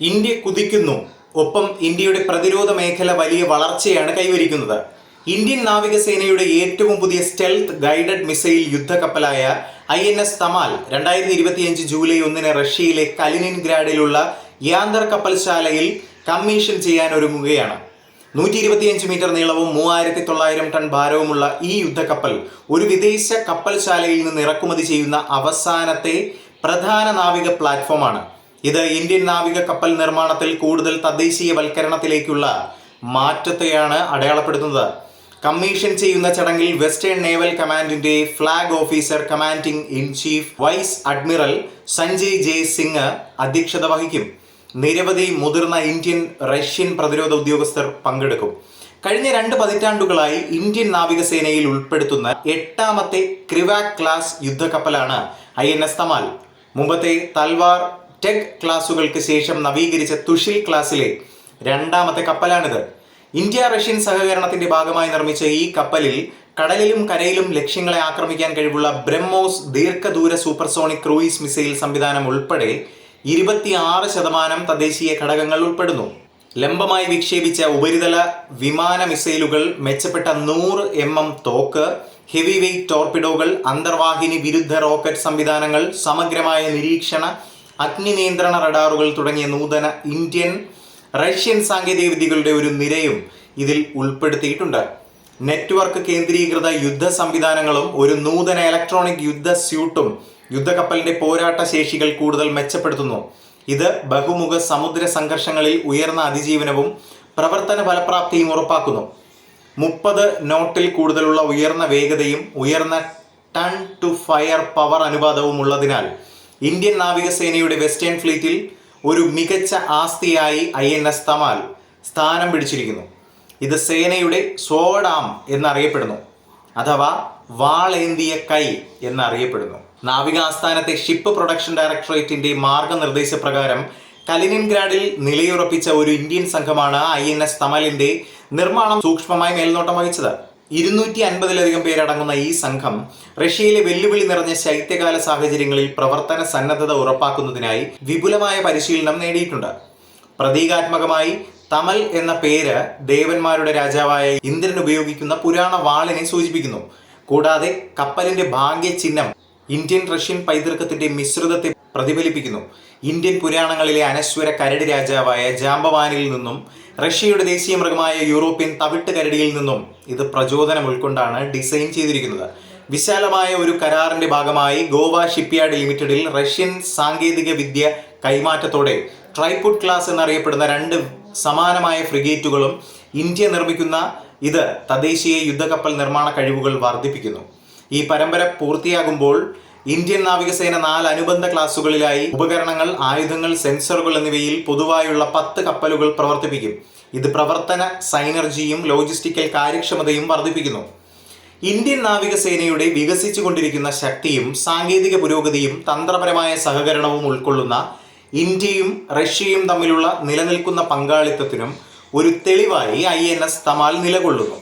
India കുതിക്കുന്നു. ഒപ്പം ഇന്ത്യയുടെ പ്രതിരോധ മേഖല വലിയ വളർച്ചയാണ് കൈവരിക്കുന്നത്. ഇന്ത്യൻ നാവികസേനയുടെ ഏറ്റവും പുതിയ സ്റ്റെൽത്ത് ഗൈഡഡ് മിസൈൽ യുദ്ധക്കപ്പലായ ഐ എൻ എസ് തമാൽ രണ്ടായിരത്തി ഇരുപത്തിയഞ്ച് ജൂലൈ ഒന്നിന് റഷ്യയിലെ കലിനിൻഗ്രാഡിലുള്ള യാന്തർ കപ്പൽശാലയിൽ കമ്മീഷൻ ചെയ്യാൻ ഒരുങ്ങുകയാണ്. നൂറ്റി ഇരുപത്തിയഞ്ച് മീറ്റർ നീളവും മൂവായിരത്തി തൊള്ളായിരം ടൺ ഭാരവുമുള്ള ഈ യുദ്ധക്കപ്പൽ ഒരു വിദേശ കപ്പൽശാലയിൽ നിന്ന് ഇറക്കുമതി ചെയ്യുന്ന അവസാനത്തെ പ്രധാന നാവിക പ്ലാറ്റ്ഫോമാണ്. ഇത് ഇന്ത്യൻ നാവിക കപ്പൽ നിർമ്മാണത്തിൽ കൂടുതൽ തദ്ദേശീയവൽക്കരണത്തിലേക്കുള്ള മാറ്റത്തെയാണ് അടയാളപ്പെടുത്തുന്നത്. കമ്മീഷൻ ചെയ്യുന്ന ചടങ്ങിൽ വെസ്റ്റേൺ നേവൽ കമാൻഡിന്റെ flag officer commanding in chief vice admiral Sanjay J Singh അധ്യക്ഷത വഹിക്കും. നിരവധി മുതിർന്ന ഇന്ത്യൻ റഷ്യൻ പ്രതിരോധ ഉദ്യോഗസ്ഥർ പങ്കെടുക്കും. കഴിഞ്ഞ രണ്ട് പതിറ്റാണ്ടുകളായി ഇന്ത്യൻ നാവികസേനയിൽ ഉൾപ്പെടുത്തുന്ന എട്ടാമത്തെ ക്രിവാക് ക്ലാസ് യുദ്ധക്കപ്പലാണ് ഐ എൻ എസ് തമാൽ. മുമ്പത്തെ തൽവാർ ടെക് ക്ലാസുകൾക്ക് ശേഷം നവീകരിച്ച തുഷിൽ ക്ലാസ്സിലെ രണ്ടാമത്തെ കപ്പലാണിത്. ഇന്ത്യ റഷ്യൻ സഹകരണത്തിന്റെ ഭാഗമായി നിർമ്മിച്ച ഈ കപ്പലിൽ കടലിലും കരയിലും ലക്ഷ്യങ്ങളെ ആക്രമിക്കാൻ കഴിവുള്ള ബ്രഹ്മോസ് ദീർഘദൂര സൂപ്പർസോണിക് ക്രൂയിസ് മിസൈൽ സംവിധാനം ഉൾപ്പെടെ ഇരുപത്തിയാറ് ശതമാനം തദ്ദേശീയ ഘടകങ്ങൾ ഉൾപ്പെടുന്നു. ലംബമായി വിക്ഷേപിച്ച ഉപരിതല വിമാന മിസൈലുകൾ മെച്ചപ്പെട്ട നൂറ് എം എം തോക്ക് ഹെവി വെയ്റ്റ് ടോർപിഡോകൾ അന്തർവാഹിനി വിരുദ്ധ റോക്കറ്റ് സംവിധാനങ്ങൾ സമഗ്രമായ നിരീക്ഷണ അഗ്നി നിയന്ത്രണ റഡാറുകൾ തുടങ്ങിയ നൂതന ഇന്ത്യൻ റഷ്യൻ സാങ്കേതിക വിദ്യകളുടെ ഒരു നിരയും ഇതിൽ ഉൾപ്പെടുത്തിയിട്ടുണ്ട്. നെറ്റ്വർക്ക് കേന്ദ്രീകൃത യുദ്ധ സംവിധാനങ്ങളും ഒരു നൂതന ഇലക്ട്രോണിക് യുദ്ധ സ്യൂട്ടും യുദ്ധക്കപ്പലിന്റെ പോരാട്ട ശേഷികൾ കൂടുതൽ മെച്ചപ്പെടുത്തുന്നു. ഇത് ബഹുമുഖ സമുദ്ര സംഘർഷങ്ങളിൽ ഉയർന്ന അതിജീവനവും പ്രവർത്തന ഫലപ്രാപ്തിയും ഉറപ്പാക്കുന്നു. മുപ്പത് നോട്ടിൽ കൂടുതലുള്ള ഉയർന്ന വേഗതയും ഉയർന്ന ടൺ ടു ഫയർ പവർ അനുപാതവും ഉള്ളതിനാൽ ഇന്ത്യൻ നാവികസേനയുടെ വെസ്റ്റേൺ ഫ്ലീറ്റിൽ ഒരു മികച്ച ആസ്തിയായി ഐ എൻ എസ് തമാൽ സ്ഥാനം പിടിച്ചിരിക്കുന്നു. ഇത് സേനയുടെ സോഡാം എന്നറിയപ്പെടുന്നു അഥവാ വാളേന്തിയ കൈ എന്നറിയപ്പെടുന്നു. നാവിക ആസ്ഥാനത്തെ ഷിപ്പ് പ്രൊഡക്ഷൻ ഡയറക്ടറേറ്റിന്റെ മാർഗനിർദ്ദേശപ്രകാരം കലിനിൻഗ്രാഡിൽ നിലയുറപ്പിച്ച ഒരു ഇന്ത്യൻ സംഘമാണ് ഐ എൻ എസ് തമലിന്റെ നിർമ്മാണം സൂക്ഷ്മമായി മേൽനോട്ടം വഹിച്ചത്. ഇരുന്നൂറ്റി അൻപതിലധികം പേരടങ്ങുന്ന ഈ സംഘം റഷ്യയിലെ വെല്ലുവിളി നിറഞ്ഞ ശൈത്യകാല സാഹചര്യങ്ങളിൽ പ്രവർത്തന സന്നദ്ധത ഉറപ്പാക്കുന്നതിനായി വിപുലമായ പരിശീലനം നേടിയിട്ടുണ്ട്. പ്രതീകാത്മകമായി തമൽ എന്ന പേര് ദേവന്മാരുടെ രാജാവായ ഇന്ദ്രൻ ഉപയോഗിക്കുന്ന പുരാണ വാളിനെ സൂചിപ്പിക്കുന്നു. കൂടാതെ കപ്പലിന്റെ ഭാഗ്യ ചിഹ്നം ഇന്ത്യൻ റഷ്യൻ പൈതൃകത്തിന്റെ മിശ്രിതത്തെ പ്രതിഫലിപ്പിക്കുന്നു. ഇന്ത്യൻ പുരാണങ്ങളിലെ അനശ്വര കരടി രാജാവായ ജാമ്പവാനിൽ നിന്നും റഷ്യയുടെ ദേശീയ മൃഗമായ യൂറോപ്യൻ തവിട്ട് കരടിയിൽ നിന്നും ഇത് പ്രചോദനം ഉൾക്കൊണ്ടാണ് ഡിസൈൻ ചെയ്തിരിക്കുന്നത്. വിശാലമായ ഒരു കരാറിന്റെ ഭാഗമായി ഗോവ ഷിപ്പ്യാർഡ് ലിമിറ്റഡിൽ റഷ്യൻ സാങ്കേതിക വിദ്യ കൈമാറ്റത്തോടെ ട്രൈപുഡ് ക്ലാസ് എന്നറിയപ്പെടുന്ന രണ്ട് സമാനമായ ഫ്രിഗേറ്റുകളും ഇന്ത്യ നിർമ്മിക്കുന്ന ഇത് തദ്ദേശീയ യുദ്ധക്കപ്പൽ നിർമ്മാണ കഴിവുകൾ വർദ്ധിപ്പിക്കുന്നു. ഈ പരമ്പര പൂർത്തിയാകുമ്പോൾ ഇന്ത്യൻ നാവികസേന നാല് അനുബന്ധ ക്ലാസുകളിലായി ഉപകരണങ്ങൾ ആയുധങ്ങൾ സെൻസറുകൾ എന്നിവയിൽ പൊതുവായുള്ള പത്ത് കപ്പലുകൾ പ്രവർത്തിപ്പിക്കും. ഇത് പ്രവർത്തന സൈനർജിയും ലോജിസ്റ്റിക്കൽ കാര്യക്ഷമതയും വർദ്ധിപ്പിക്കുന്നു. ഇന്ത്യൻ നാവികസേനയുടെ വികസിച്ചുകൊണ്ടിരിക്കുന്ന ശക്തിയും സാങ്കേതിക പുരോഗതിയും തന്ത്രപരമായ സഹകരണവും ഉൾക്കൊള്ളുന്ന ഇന്ത്യയും റഷ്യയും തമ്മിലുള്ള നിലനിൽക്കുന്ന പങ്കാളിത്തത്തിനും ഒരു തെളിവായി ഐ എൻ എസ് തമാൽ നിലകൊള്ളുന്നു.